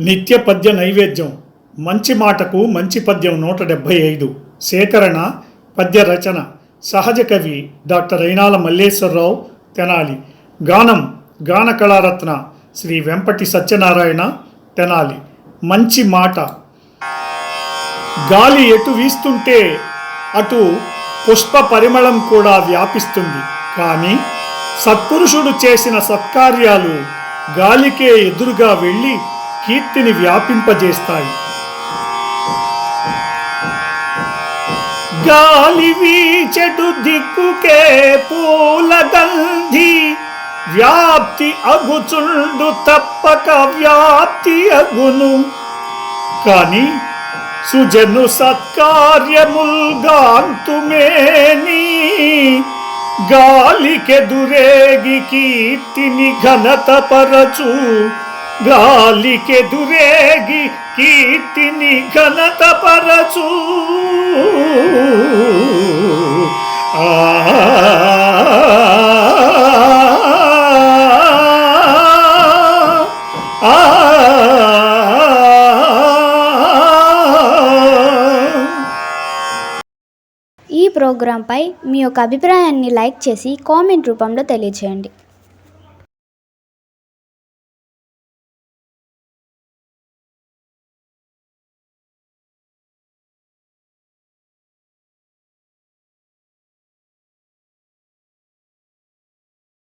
నిత్య పద్య నైవేద్యం. మంచి మాటకు మంచి పద్యం నూట డెబ్భై ఐదు. సేకరణ పద్య రచన. సహజ కవి డాక్టర్ అయినాల మల్లేశ్వరరావు తెనాలి. గానం గాన కళారత్న. శ్రీ వెంపటి సత్యనారాయణ తెనాలి. మంచి మాట. గాలి ఎటు వీస్తుంటే అటు పుష్ప పరిమళం కూడా వ్యాపిస్తుంది. కానీ సత్పురుషుడు చేసిన సత్కార్యాలు గాలికే ఎదురుగా వెళ్ళి కీర్తిని వ్యాపింపజేస్తాయి. గాలి వీచెడు దిక్కుకే పూల గంధి వ్యాప్తి అగుచుండు తప్పక వ్యాప్తి అగును. కాని సుజను సత్కార్యముల్గాంతుమేని గాలికెదురేగి కీర్తిని ఘనత పరచు. గాలికెదురేగి కీర్తిని ఘనత పరచు. ఆ ఈ ప్రోగ్రాంపై మీ యొక్క అభిప్రాయాన్ని లైక్ చేసి కామెంట్ రూపంలో తెలియచేయండి.